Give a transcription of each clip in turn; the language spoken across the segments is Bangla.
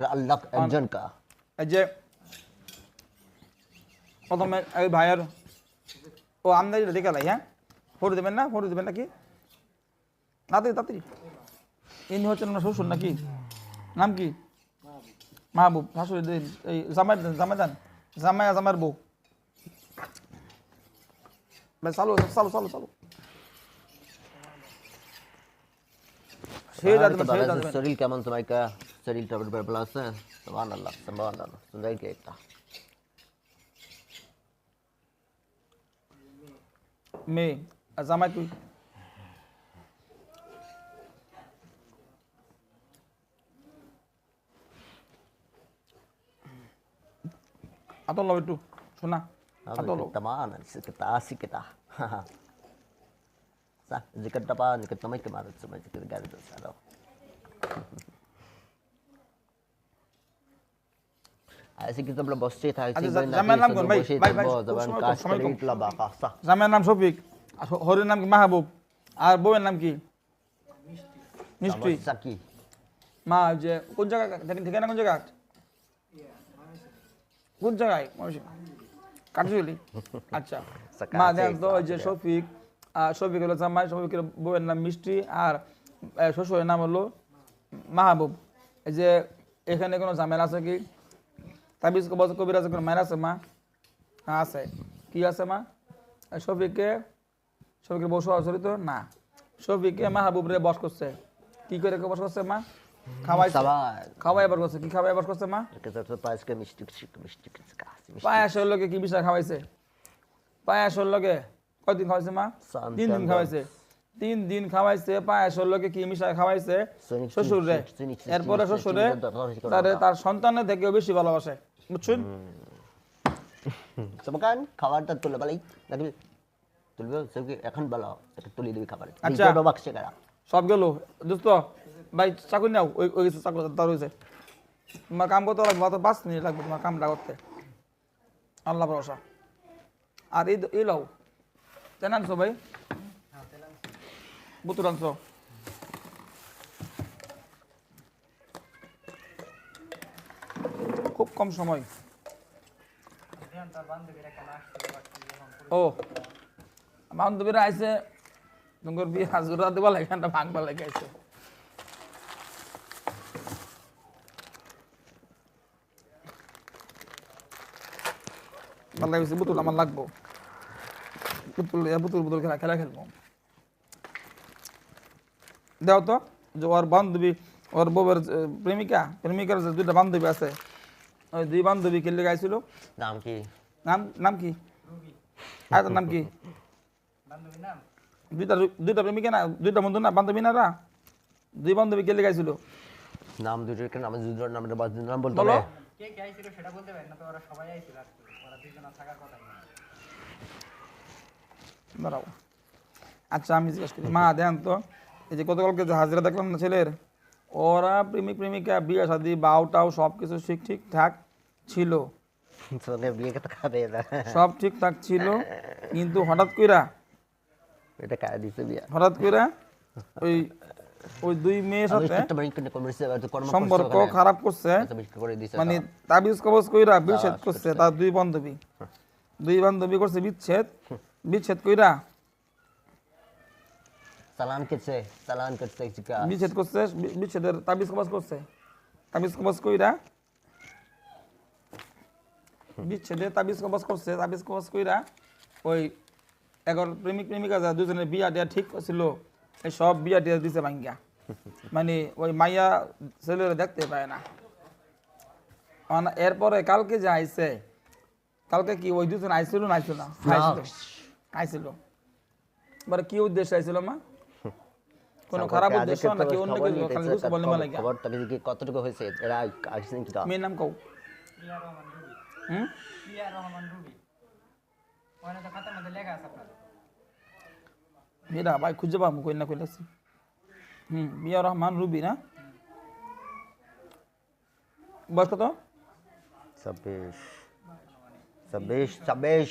আল্লাহ একজন কা এই যে প্রথমে এই ভাইয়ের ও আমদানি দেখে লাই হ্যাঁ ফটো দেবেন না ফটো দেবেন নাকি তাড়াতাড়ি তাড়াতাড়ি ইনি হচ্ছেন আমার শ্বশুর নাকি নাম কি মাহবুব শাশুড়ি এই জামাই দেন জামাই দেন জামাই জামাইয়ের বউ চালু চালু চালু চালু সেই যাবেন সেই যাবেন শরীর কেমন তোমার কা শরীর টবের পর প্লাস সুবহান আল্লাহ সুবহান আল্লাহ সুন্দর কে একটা মেয়ে আর জামাই তুই আতল লও একটু শোনা আতল লও tamaan kita asik kita sa tapa tamai garis sebelum Gon, bos baik, cerita, baik, baik. bos zaman Assalamualaikum, kas Assalamualaikum. kering telah bakal sah. জামাইয়ের নাম শফিক আর হরির নাম কি মাহবুব আর বউয়ের নাম কি মিষ্টি Saki. মা যে কোন জায়গা ঠিকানা কোন জায়গা কোন জায়গায় কাটজুলি আচ্ছা মা দেন তো যে. শফিক আর শফিক হলো জামাই শফিকের বউয়ের নাম মিষ্টি আর শ্বশুরের নাম হলো মাহবুব। এই যে এখানে কোনো ঝামেলা আছে কি? তাবিজ কবজ কবিরাজ কোনো মায়ের আছে মা? হ্যাঁ আছে। কি আছে মা? আর শফিককে শফিকের বউ সরাসরি না। শফিককে মাহবুব রে বস করছে। কি করে বস করছে মা? খাওয়াই খাওয়াই এবার করছে। কি খাওয়াই এবার করছে মা? Kita surprise কি mistik খাওয়াইছে. পায়াসের লগে কি কয়দিন খাওয়াইছে মা? তিন দিন খাওয়াইছে। তিন দিন খাওয়াইছে পায়াসের লগে কি মিশায় খাওয়াইছে? শ্বশুর। এরপরে শ্বশুরে তারে তার সন্তানের থেকেও বেশি ভালোবাসে। বুঝছেন? kan খাবারটা তুলে বলাই নাকি তুলবে সবকে এখন বলো এটা তুলে দিবি খাবার। আচ্ছা। বাক্সে করা সব গেল। দোস্ত ভাই চাকরি নাও। ওই ওই চাকরি তার হয়েছে। তোমার কাম করতে লাগবে মাত্র পাঁচ মিনিট লাগবে তোমার কামটা করতে। আল্লাহ ভরসা। আর এই এই লও তেন আনছো ভাই বুতুর আনছো খুব কম সময় ও বান্ধবীরা আইসে তোমার বিয়ে হাজুরা দেওয়া লাগে একটা ভাঙবা লাগে আইসে ভালো লাগছে বুতুল আমার লাগবো বুতুল বুতুল বুতুল খেলা খেলা খেলব। দেও তো যে ওর বান্ধবী ওর বউয়ের প্রেমিকা প্রেমিকার যে দুইটা বান্ধবী আছে ওই দুই বান্ধবী খেললে গাইছিল নাম কি? নাম নাম কি? আর তার নাম কি? দুইটা দুইটা প্রেমিকা না দুইটা বন্ধু না বান্ধবী না রা? দুই বান্ধবী খেললে গাইছিল নাম দুটোর নাম দুটোর নাম বাদ নাম বলতে বলো। কে কে আইছিল সেটা বলতে পারি না তো ওরা সবাই আইছিল আজকে ওরা দুইজন থাকার কথা দাঁড়াও। আচ্ছা আমি জিজ্ঞেস করি মা দেন তো এই যে গতকালকে যে হাজিরা দেখলাম না ছেলের ওরা প্রেমিক প্রেমিকা বিয়ে শাদি বাউ টাও সব কিছু ঠিক ঠিকঠাক ছিল। সব ঠিকঠাক ছিল কিন্তু হঠাৎ কইরা এটা কাজ দিছে বিয়ে? হঠাৎ কইরা ওই ওই দুই মেয়ের সাথে সম্পর্ক খারাপ করছে করে দিছে মানে তাবিজ কবজ কইরা বিচ্ছেদ করছে তার দুই বান্ধবী। দুই বান্ধবী করছে বিচ্ছেদ বিচ্ছেদ কইরা? সালান করছে সালান করছে জিকা বিচ্ছেদ করছে বিচ্ছেদের তাবিজ কবজ করছে। তাবিজ কবজ কইরা? বিচ্ছেদের তাবিজ কবজ করছে তাবিজ কবজ কইরা ওই এগারো প্রেমিক প্রেমিকা যা দুজনের বিয়া দেওয়া ঠিক ছিল এই সব বিয়া দিয়ে দিছে ভাঙ্গা মানে ওই মাইয়া ছেলেরা দেখতে পায় না। অন- এরপরে কালকে যে আইছে কালকে কি ওই দুজন আইছিল না আইছিল না? আইছিল আইছিল কি উদ্দেশ্যে আইছিল মা? কোনো খারাপ উদ্দেশ্য নাকি অন্য কিছু খালি কিছু বলে মানে খবর তাকে কি কতটুকু হয়েছে? এরা আসছেন কি মেয়ের নাম কও। প্রিয়া রহমান রুবি হুম? প্রিয়া রহমান রুবি ওখানে তো খাতার মধ্যে লেখা আছে আপনার মেয়েরা ভাই খুঁজে পাবো কই না কইলাছি হুম বিয়া রহমান রুবি না? বয়স কত? ছাব্বিশ। ছাব্বিশ ছাব্বিশ।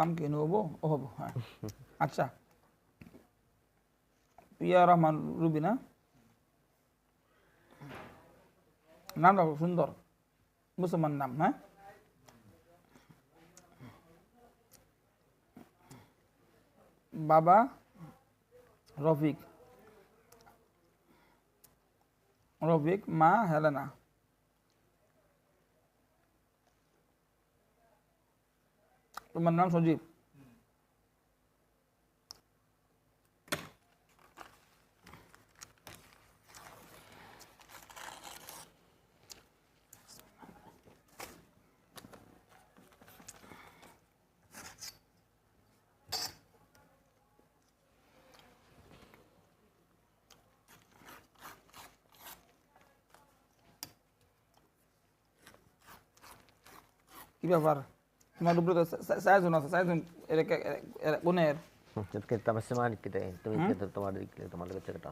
কাম কি হব? ও হব হ্যাঁ। আচ্ছা। পিয়া রহমান রুবি না? নামটা সুন্দর। মুসলমান নাম হ্যাঁ? বাবা রফিক। রফিক, মা হেলেনা। তোমার নাম সজীব কি ব্যাপার তোমার উপরে তো চারজন আছে চারজন এর কোনের Jotka tämä se mainitkin tein. Tumi kita tomar dikle tomar lagi cerita.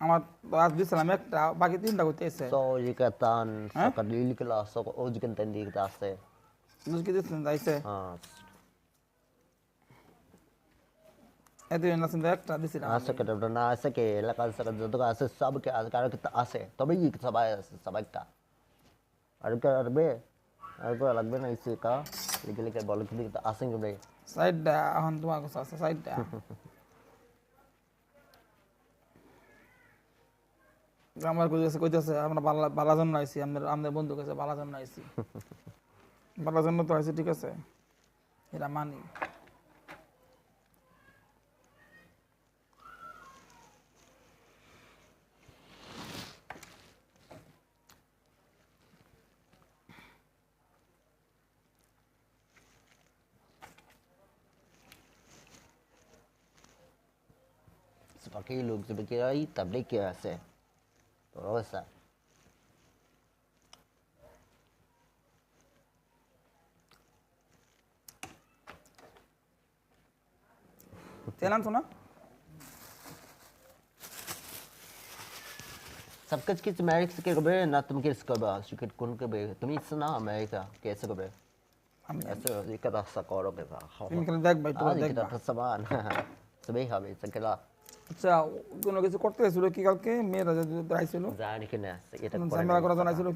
আমার তো আজ দিয়েছিলাম একটা বাকি তিনটা করতে এসে So jika tan sakar lili kela so o jika tan di kita ase. বুঝকে দিয়েছিলেন যাইছে Ah, এত নাসিন একটা দিয়েছিলাম asa ka dabda na asa ke la ka sa ka jodo ka ase sab ke ase kara kita ase. Tobe yi kita sabai ase sabai ka. Ar ka arbe. Ar kita kita ase ke bre. সাইডটা, এখন তোমার কাছে আছে, সাইডটা। আমার কইতেছে কইতেছে আমরা বালা বালা জন্য আইছি আমাদের আমাদের বন্ধু কাছে বালা জন্য আইছি বালা জন্য তো আইছি ঠিক আছে। এটা মানি। pakai lu sebagai tablik ya se. Rosa. चलान सुना। सब कुछ किस मैरिक्स के कबे ना तुम किस कबे शिकट कुन बे तुम ही सुना अमेरिका कैसे कबे ऐसे ये कदा सकोरो के साथ हम देख बैठो देख समान सभी हमें सकला। আচ্ছা কোনো কিছু করতে গেছিল কি কালকে? মেয়েরা যে আইছিল যার এখানে আছে এটা ঝামেলা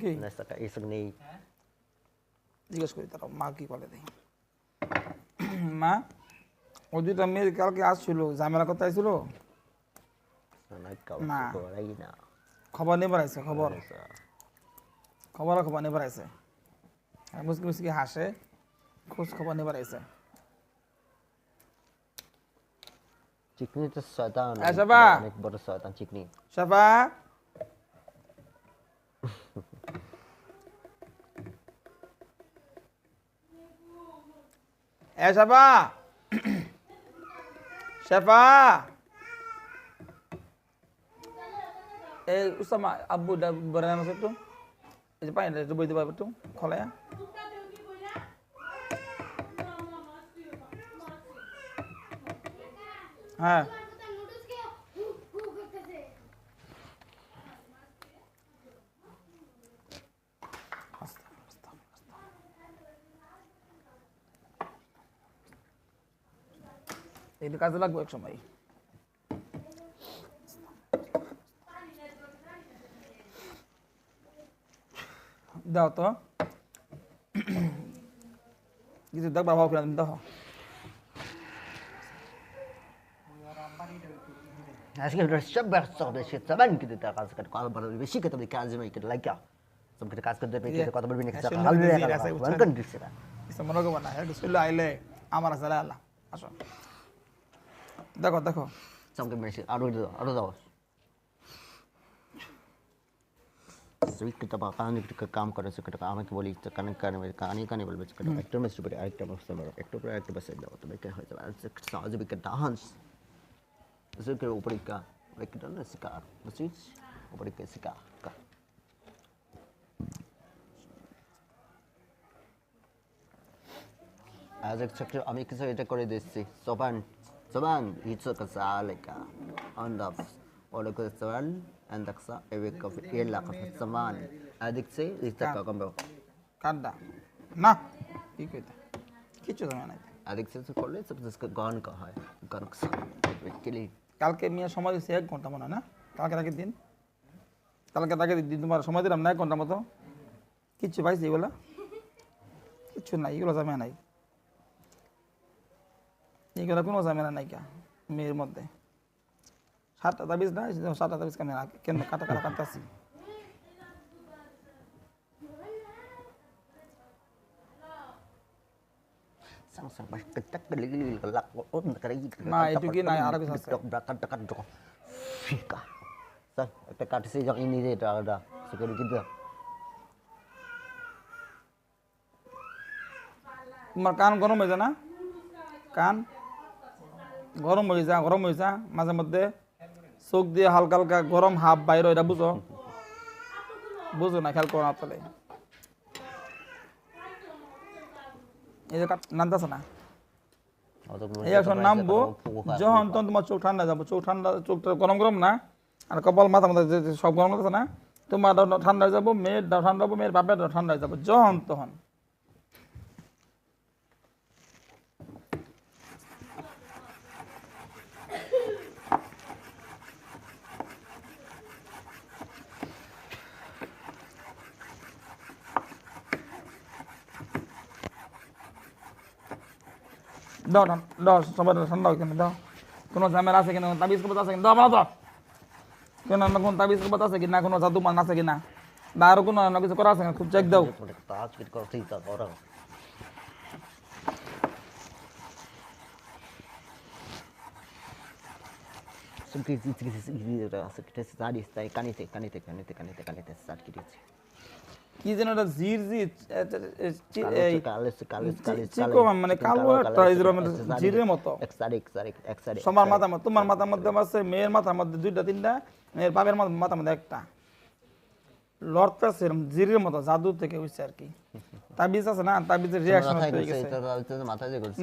কি? না স্যার এইসব নেই। জিজ্ঞেস করি তারা মা কি বলে মা ও মেয়ে কালকে আসছিল ঝামেলা করতে আইছিল? খবর নেবার আছে খবর। খবর খবর নেবার আছে। মুসকি মুসকি হাসে খোঁজ খবর নেবার আছে। চিকনি তো শয়তান এ, শাবা। অনেক বড় শয়তান চিকনি শাফা এ শাফা শাফা এই উসামা আব্বু দা বড় নাম আছে একটু এই যে পানি একটু হ্যাঁ। এটা কাজে লাগবে এক সময়। দাও তো। কিছু দেখ বাবা ওখানে দাও askar shabbar sohbe shi taban ki ta kas kar kal bar be shi ka tabi ka azmai ki like sab ki kas kar be ki ka tabi ne ka kal be ka wan kan dise ra samano ko bana hai bismillah ile amar sala allah আসো দেখো দেখো চমকে মেশি আরও আরও দাও সুইট কিটা বা কানে কিটা কাম করে সে কিটা আমাকে বলি তো কানে কানে কানে কানে বলবে কিটা একটা মেশি পরে আরেকটা বসতে পারো একটা পরে আরেকটা বসে দাও তবে কি হয়ে যাবে আর সাহায্য বিকে dance Você quer o brincar? Brincar não é cigarro. Vocês? O brincar é cigarro. আজ একটু আমি কিছু এটা করে দিচ্ছি সোবান সোবান ইচ্ছা কাছে আলেকা অন্দাব ওলে করে সোবান অন্দাকসা এবে কফি এলা কফি সোবান আদিকছে ইচ্ছা কাকম্বে কাদা না কি কইতা কিছু জানা নাই আদিকছে করলে সব গান কা হয় গান কা কেলি কালকে মেয়ে সময় দিচ্ছে এক ঘণ্টা মনে হয়, না? কালকে তাকে দিন? কালকে তাকে দিন তোমার সময় দিলাম না, এক ঘণ্টা মতো? কিচ্ছু পাইছি এগুলো? কিচ্ছু নাই, এগুলো জামে নাই। এগুলো কোনো ঝামেলা নাই কা মেয়ের মধ্যে। সাতটা তাবিজ না সাতটা তাবিজ কেন কেন কাটা কাটা কাটতেছি? না এটুকুই নাই আরও কিছু আছে একটা কাটছে তোমার কান গরম হয়ে যায় না কান গরম হয়ে যা গরম হয়ে যা মাঝে মধ্যে চোখ দিয়ে হালকা হালকা গরম হাফ বাইরে এটা বুঝো বুঝো না খেয়াল করো না তাহলে এই যে নামতেছে না। এই এখন নামবো যখন তখন তোমার চোখ ঠান্ডা যাব চোখ ঠান্ডা চোখটা গরম গরম না আর কপাল মাথা মাথা যে যে সব গরম লাগছে না তোমার ঠান্ডা যাব মেয়ের ঠান্ডা হব মেয়ের বাপের ঠান্ডা যাব যখন তখন। দাও দাও দাও ওইখানে দাও কোনো ঝামেলা আছে কিনা তাবিজ কবত আছে কিনা দাও বাবা দাও কেন না কোনো তাবিজ কবত আছে কিনা কোনো জাদু মান আছে কিনা বা আরও কোনো অন্য কিছু করা আছে কিনা খুব চেক দাও তাজ কিট করতে তা orang Seperti itu, seperti itu, seperti itu, tadi, tadi, kanite, kanite, kanite, kanite, kanite, saat kita. কি যেন এটা জির জি এই কালো কালো কালো চিকো মানে কালো একটা এই যেরকম জিরের মতো। এক তারিখ তারিখ এক তারিখ সবার মাথার মধ্যে তোমার মাথার মধ্যে আছে মেয়ের মাথার মধ্যে দুইটা তিনটা বাপের মাথার মধ্যে একটা। লড়তেছে জিরের মতো জাদু থেকে হইছে আর কি। তাবিজ আছে না? তাবিজের রিয়াকশন হয়ে গেছে।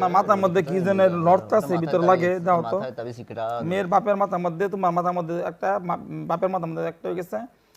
না মাথার মধ্যে কি যেন লড়তেছে ভিতর লাগে দাও তো। মেয়ের বাপের মাথার মধ্যে তোমার মাথার মধ্যে একটা বাপের মাথার মধ্যে একটা হয়ে গেছে।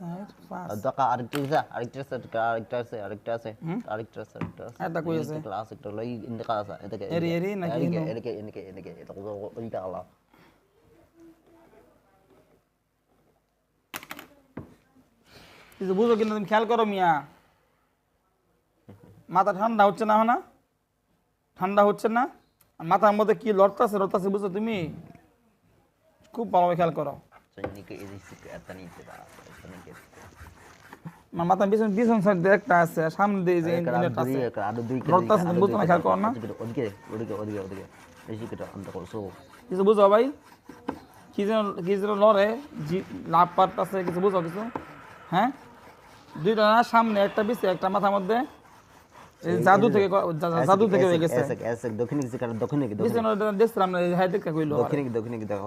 চার পাঁচ দকা আরেকটা আছে আরেকটা আছে আরেকটা আছে আরেকটা আছে আরেকটা আছে আরেকটা আছে এটা কই আছে? ক্লাস একটা লই ইন্দে কাসা এটা এরি এরি নাকি এরিকে হিন্দু? এরিকে এরিকে এরিকে এটা কো ওইটা আলা কিছু বুঝো কিন্তু তুমি খেয়াল করো মিয়া মাথা ঠান্ডা হচ্ছে না না ঠান্ডা হচ্ছে না আর মাথার মধ্যে কি লড়তাছে লড়তাছে বুঝছ তুমি খুব ভালোভাবে খেয়াল করো আমার মাথার পিছন পিছন সাইড একটা আছে সামনে দিয়ে যে আছে। আরও দুই বুঝছ না খেয়াল করো না। ওদিকে ওদিকে ওদিকে ওদিকে কেটে অন্ত করছ কিছু বুঝো ভাই? কি যেন কি যেন লড়ে লাভ পারতাছে কিছু বুঝো কিছু? হ্যাঁ? দুইটা না সামনে একটা পিছে একটা মাথার মধ্যে। এই জাদু থেকে জাদু থেকে হয়ে গেছে। দক্ষিণে দক্ষিণে দেখছিলাম না দেখা কইলো দক্ষিণে কি দক্ষিণে কি দেখো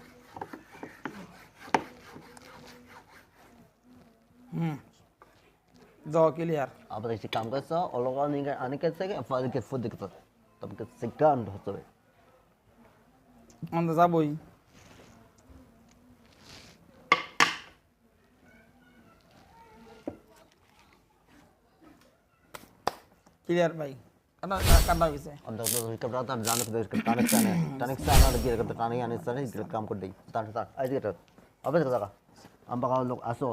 ذوق اليار apa isi kam kasa orang ni kan ane kasa ke apa ke food kasa tam ke segan hoto be anda saboi clear भाई करना किसे अब तो कब रहा था जाने को देख टानिक सान है टानिक सान और गिर करता टानिक आने सान है गिर काम कर दी टानिक सान ऐसे कर अब ऐसे कर सका हम बगाओ लोग आसो